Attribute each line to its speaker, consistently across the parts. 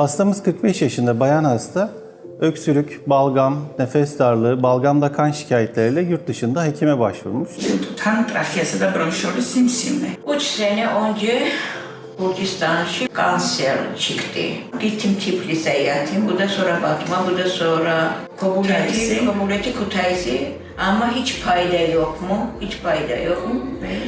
Speaker 1: Hastamız 45 yaşında bayan hasta. Öksürük, balgam, nefes darlığı, balgamda kan şikayetleriyle yurt dışında hekime başvurmuş.
Speaker 2: Tutan trakyası da bronşolu simsimi.
Speaker 3: Üç sene önce Kürdistan'da kanser çıktı. Gittim Tiflis'e yattım. Bu da sonra bakma, bu da sonra kabul etti,
Speaker 2: Kutaysi.
Speaker 3: kabul etti Kutaysi. Ama hiç fayda yok mu? Hiç fayda yok mu?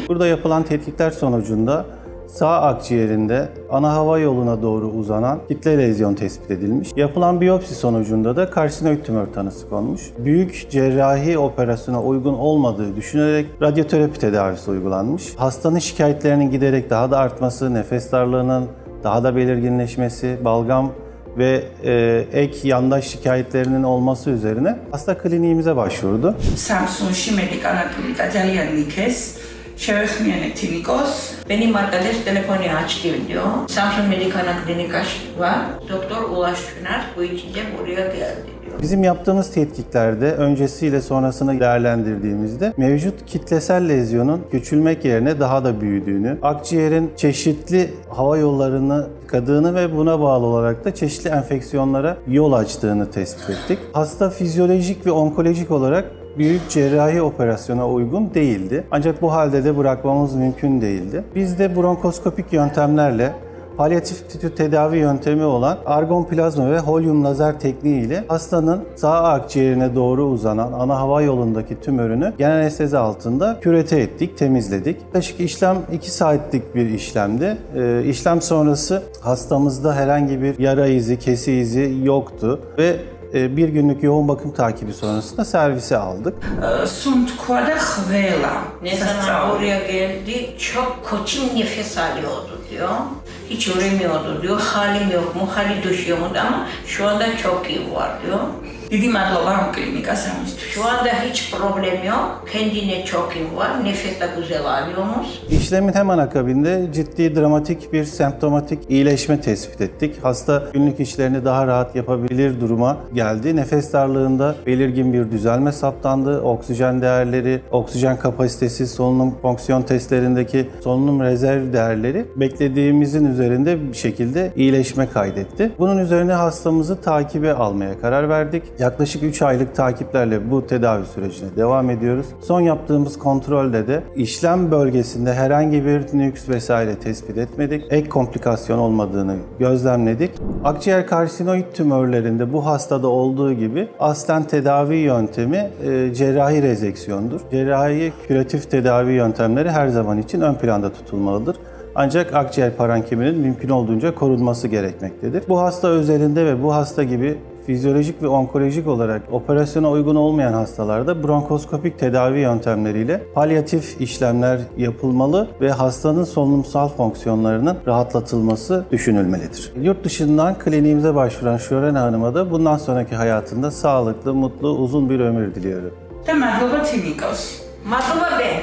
Speaker 1: Burada yapılan tetkikler sonucunda sağ akciğerinde ana hava yoluna doğru uzanan kitle lezyon tespit edilmiş. Yapılan biyopsi sonucunda da karsinoid tümör tanısı konmuş. Büyük cerrahi operasyona uygun olmadığı düşünülerek radyoterapi tedavisi uygulanmış. Hastanın şikayetlerinin giderek daha da artması, nefes darlığının daha da belirginleşmesi, balgam ve e, ek yandaş şikayetlerinin olması üzerine hasta kliniğimize başvurdu.
Speaker 2: Samsun Şimelik Anatolik Acelyan Nikes Sheriff Yönetimikos.
Speaker 3: Benim arkadaş telefonu açtım diyor. Samsun Medikana Klinik var. Doktor Ulaş Çınar bu içinde buraya geldi.
Speaker 1: Bizim yaptığımız tetkiklerde öncesiyle sonrasını değerlendirdiğimizde mevcut kitlesel lezyonun küçülmek yerine daha da büyüdüğünü, akciğerin çeşitli hava yollarını tıkadığını ve buna bağlı olarak da çeşitli enfeksiyonlara yol açtığını tespit ettik. Hasta fizyolojik ve onkolojik olarak büyük cerrahi operasyona uygun değildi. Ancak bu halde de bırakmamız mümkün değildi. Biz de bronkoskopik yöntemlerle Palyatif tütü tedavi yöntemi olan argon plazma ve helyum lazer tekniği ile hastanın sağ akciğerine doğru uzanan ana hava yolundaki tümörünü genel anestezi altında kürete ettik, temizledik. Yaklaşık işlem 2 saatlik bir işlemdi. Ee, işlem sonrası hastamızda herhangi bir yara izi, kesi izi yoktu ve e, bir günlük yoğun bakım takibi sonrasında servise aldık.
Speaker 2: Suntka'da havela.
Speaker 3: Ne zaman oraya geldi çok koçum nefes alıyordu diyor hiç yürümüyordu diyor. Halim yok mu? Hali düşüyor mu? Ama şu anda çok iyi var diyor.
Speaker 2: Dedim abla var mı klinik?
Speaker 3: Şu anda hiç problem yok. Kendine çok iyi var. Nefes de güzel alıyoruz.
Speaker 1: İşlemin hemen akabinde ciddi dramatik bir semptomatik iyileşme tespit ettik. Hasta günlük işlerini daha rahat yapabilir duruma geldi. Nefes darlığında belirgin bir düzelme saptandı. Oksijen değerleri, oksijen kapasitesi, solunum fonksiyon testlerindeki solunum rezerv değerleri beklediğimizin üzerinde bir şekilde iyileşme kaydetti. Bunun üzerine hastamızı takibe almaya karar verdik. Yaklaşık 3 aylık takiplerle bu tedavi sürecine devam ediyoruz. Son yaptığımız kontrolde de işlem bölgesinde herhangi bir nüks vesaire tespit etmedik. Ek komplikasyon olmadığını gözlemledik. Akciğer karsinoid tümörlerinde bu hastada olduğu gibi aslen tedavi yöntemi e, cerrahi rezeksiyondur. Cerrahi küratif tedavi yöntemleri her zaman için ön planda tutulmalıdır. Ancak akciğer parenkiminin mümkün olduğunca korunması gerekmektedir. Bu hasta özelinde ve bu hasta gibi fizyolojik ve onkolojik olarak operasyona uygun olmayan hastalarda bronkoskopik tedavi yöntemleriyle palyatif işlemler yapılmalı ve hastanın solunumsal fonksiyonlarının rahatlatılması düşünülmelidir. Yurt dışından kliniğimize başvuran Şören Hanım'a da bundan sonraki hayatında sağlıklı, mutlu, uzun bir ömür diliyorum.
Speaker 2: Tamam, Globo Tinikos.
Speaker 3: Matova ben.